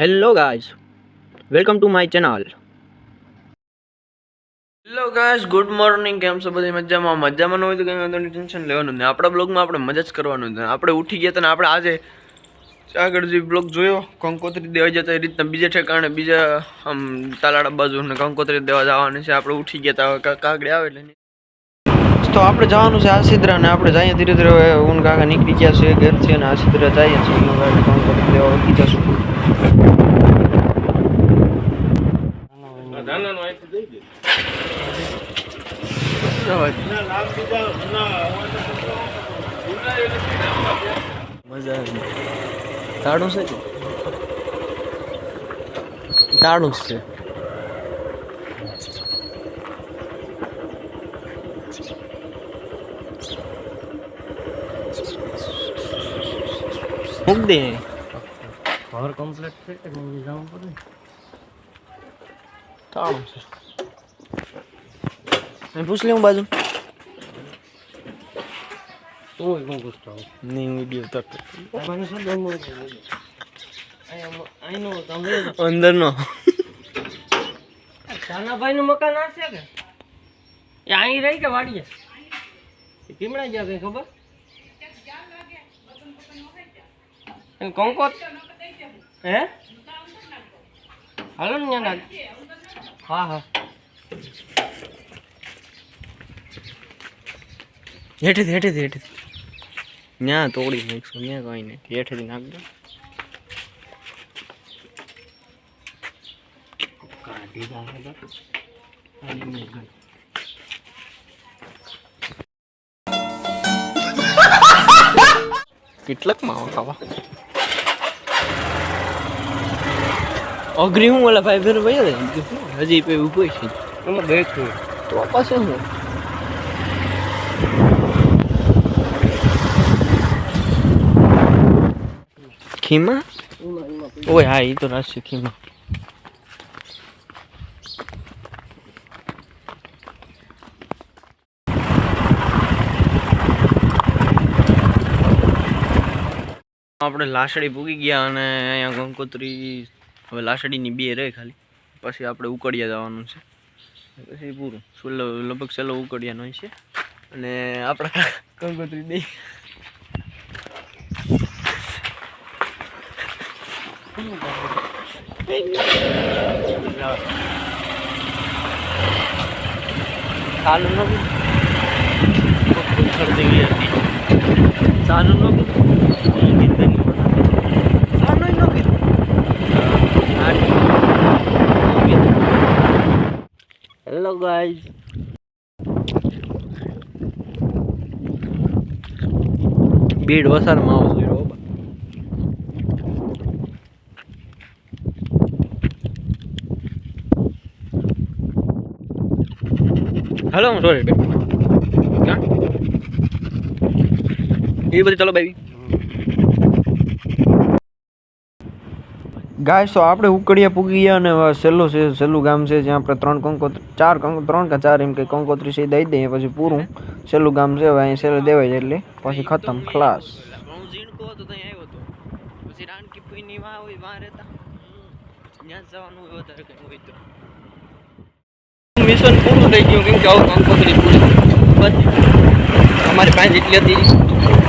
Hello guys welcome to my channel hello guys good morning કેમ છો? બધી મજામાં? મજામાં ન હોય તો કંઈ વાંધો નહીં. ટેન્શન લેવાનું નહીં. આપણા બ્લોગમાં આપણે મજા જ કરવાનું છે. આપણે ઉઠી ગયા હતા ને આપણે આજે આગળ જે બ્લોગ જોયો, કંકોત્રી દેવા જતા એ રીતના બીજા ઠેકાણે, બીજા, આમ તાલાડા બાજુ ને કંકોત્રી દેવા જવાની છે. આપણે ઉઠી ગયા હતા. કાગડી આવે એટલે. તો આપણે જવાનું છે આસિદ્રા ને આપણે જઈએ ધીરે ધીરે. ઊન કાકા નીકળી ગયા છે ઘરથી અને આસિદ્રા જઈએ છીએ કંકોત્રી દેવા ઉઠી જશું. મજા આવી તાળું છે કે તાળું જ છે મૂક દે ઘર કમ્પ્લીટ છે કે નહીં જવું પડે તાળું છે અહીં પૂછ લે હું બાજુ. તું હું પૂછતો નહીં વીડિયો તક મને શું ગમવું અહીંનો તમે અંદરનો. કાનાભાઈ નું મકાન આ છે કે? એ અહીં રહી કે વાડીએ? કેમડા ગયા કઈ ખબર? કંકોત હે? હાલો ને હા હા. હેઠેથી હેઠેથી હેઠેથી. ત્યાં તોડી નાખશું ત્યાં કઈ નહીં. હેઠેથી નાખજો કેટલાક માવા ખાવા. અઘરી હું ઓલા ભાઈ ફેર ભાઈ હજી પે ઊભો છે. એમાં બે તો પાછું હું ખીમા ઓય હા એ તો રાશિ ખીમા આપણે લાસડી પૂગી ગયા અને અહીંયા ગંકોત્રી હવે લાસડીની બે રહે ખાલી. પછી આપણે ઉકળિયા જવાનું છે. પછી પૂરું. લગભગ સેલો ઉકળિયાનો છે. અને આપણા ગંગોત્રી દઈ ચાલુ નો ખરીદી ગઈ હતી ચાલુ નો ચાલુ નો હેલો ગાઈઝ બીડ વસારમાં આવો છો હલો હું સોરી એ બધું ચલો બેબી ગાય તો આપણે ઉકળિયા પૂગી ગયા અને છેલ્લું છે છેલ્લું ગામ છે જ્યાં આપણે ત્રણ કંકોત્ર ચાર કંકો ત્રણ કે ચાર એમ કે કંકોત્રી છે દઈ દઈએ પછી પૂરું. છેલ્લું ગામ છે હવે અહીં છેલ્લે દેવાય જાય એટલે પછી ખતમ ખલાસ. રહેતા. જવાનું હોય વધારે કંઈ હોય તો. થઈ ગયું કેમ કે આવું કંકોત્રી પૂરી. અમારી પાસે જેટલી હતી,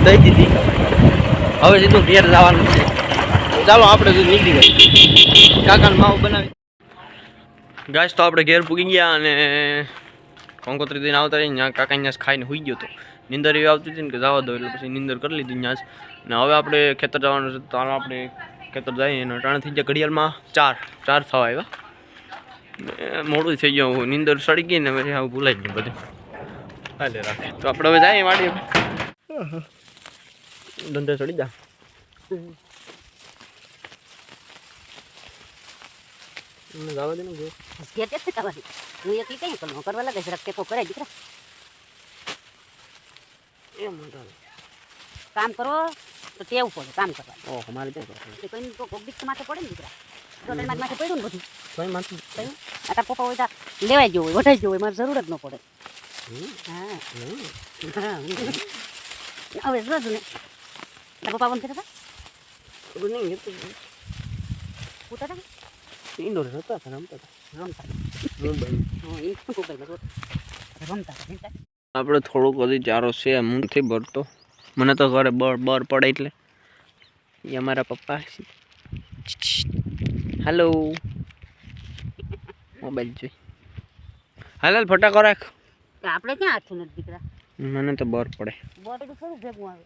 દઈ દીધી. હવે સીધું ઘેર જવાનું છે. ચાલો, આપણે તો નીકળી ગઈ કાકાનું માવું બનાવી. ગાય તો આપણે ઘેર પૂગી ગયા અને કંકોત્રી દઈને આવતા રહીને ત્યાં કાકા ત્યાં ખાઈને હોઈ ગયો તો. નિંદર એવી આવતી હતી ને કે જવા દો એટલે પછી નિંદર કરી લીધી ત્યાં જ. ને હવે આપણે ખેતર જવાનું છે તો આપણે ખેતર જઈએ અને ટાણા થઈ ગયા ઘડિયાળમાં ચાર. ચાર થવા આવ્યા. મોડું થઈ ગયું નીંદર સડી ગઈ ને પછી આવું ભૂલાઈ ગયું બધું. હાલે રાખે. તો આપણે હવે જાય વાડી ધંધે સડી જા. જવા જો. ઘેર કેમ કરવાની હું એકલી કઈ કરું કરવા લાગે જરાક ટેકો કરાય દીકરા. એ મોટા કામ કરો તો તેવું પડે કામ કરવા. ઓહ મારે કરો તો કોઈ કોક દીક માથે પડે ને દીકરા. તો માથે માથે પડ્યું ને બધું. કોઈ માથું કયું આ તાર પપ્પા હોય લેવાઈ ગયો હોય વઢાઈ ગયો હોય મારે જરૂર જ ન પડે. હા. હા હવે જો ને. તારા પપ્પા બંધ ખબર નહીં એ તો પૂછતા હતા? ઇન્ડોર હતા રમતા હતા. રમતા રમતા હતા નહીં? આપણે થોડુંક હજી ચારો છે હું નથી ભરતો. મને તો ઘરે બર બર પડે એટલે. એ અમારા પપ્પા હેલો મોબાઈલ જોઈ. હાલ હાલ ફટાકો રાખ. આપણે ક્યાં હાથું નથી દીકરા? મને તો બર પડે. બર તો થોડું ભેગું આવે.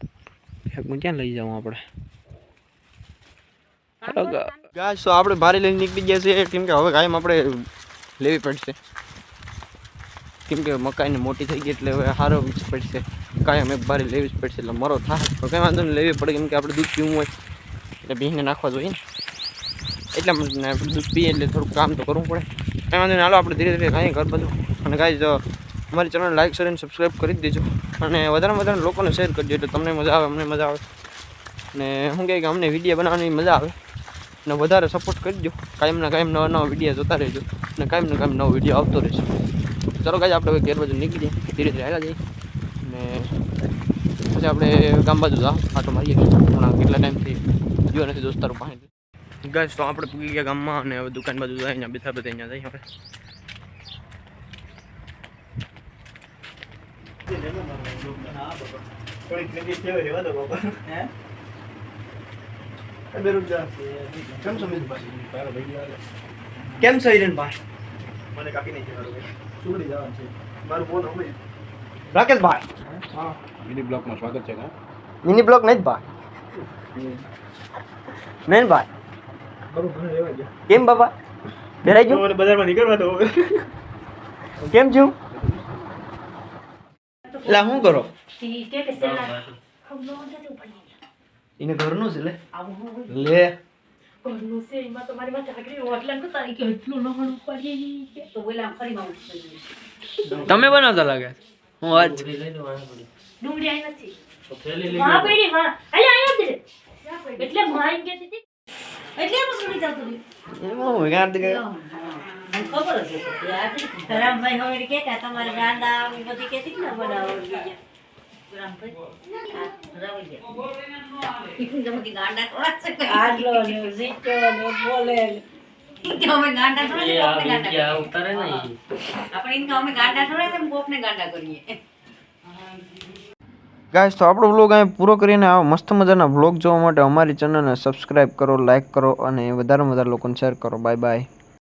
હું ક્યાં લઈ જાઉં આપણે. ગાય તો આપણે ભારે લઈને નીકળી ગયા છીએ? કેમ કે હવે કાયમ આપણે લેવી પડશે. કેમ કે મકાઈને મોટી થઈ ગઈ એટલે હવે સારો પડશે. કાયમ એક ભારે લેવી જ પડશે એટલે મરો થાય તો કંઈ વાંધો નહીં લેવી પડે કેમ કે આપણે દૂધ પીવું હોય. એટલે ભીંગને નાખવા જોઈએ ને. એટલા માટે દૂધ પીએ એટલે થોડુંક કામ તો કરવું પડે. કંઈ વાંધો ચાલો હાલો, આપણે ધીરે ધીરે કાંઈ ઘર બધું. અને કાંઈ જો અમારી ચેનલ લાઈક શેર અને સબસ્ક્રાઈબ કરી દેજો. અને વધારેમાં વધારે લોકોને શેર કરજો, એટલે તમને મજા આવે, અમને મજા આવે. અને શું કહે કે અમને વીડિયો બનાવવાની મજા આવે. ને વધારે સપોર્ટ કરજો. કાયમના કાયમ નવા નવા વીડિયો જોતા રહેજો. અને કાયમને કાયમ નવો વીડિયો આવતો રહેશે. ચાલો કાંઈ આપણે ઘેર બાજુ નીકળીએ. ધીરે ધીરે આવ્યા જઈએ. અને પછી આપણે ગામ બાજુ જાઓ. આટો મારીએ. હમણાં કેટલા ટાઈમથી જોયો નથી દોસ્તારો પાસે ગાય તો આપણે પૂગી ગયા ગામમાં અને હવે દુકાન બાજુ જાય અહીંયા બેઠા બધા અહીંયા જઈએ આપણે. કેમ છો ભાઈ? રાકેશભાઈ મિની બ્લોકમાં સ્વાગત છે મિની બ્લોક નહીં જ ભાઈ. નહીં ભાઈ? કેમ બાબા ભેરાઈ ગયું? બજારમાં નીકળવા દો. કેમ છું? લા શું કરો? એને ઘરનું છે લે. લે. બોલા આમ ફરી મારું તમે બનાવતા લાગે? હું આજ એટલે માઈ કે દીધી એટલે એમ હું કે કે આવી બધી કેતી ને બનાવો બીજા રામભાઈ હા, રાવલ ગયા. ગાંડા થોડા છે. કોઈ. કે અમે ગાંડા થોડા ગાંડા કરીએ. ને આપણે એમ ગાંડા થોડા ગાંડા કરીએ. ગાઈસ તો આપણો વ્લોગ અહીં પૂરો કરીને આવો. મસ્ત મજાના વ્લોગ જોવા માટે અમારી ચેનલને સબસ્ક્રાઇબ કરો લાઇક કરો અને વધારે વધારે લોકોને શેર કરો. Bye bye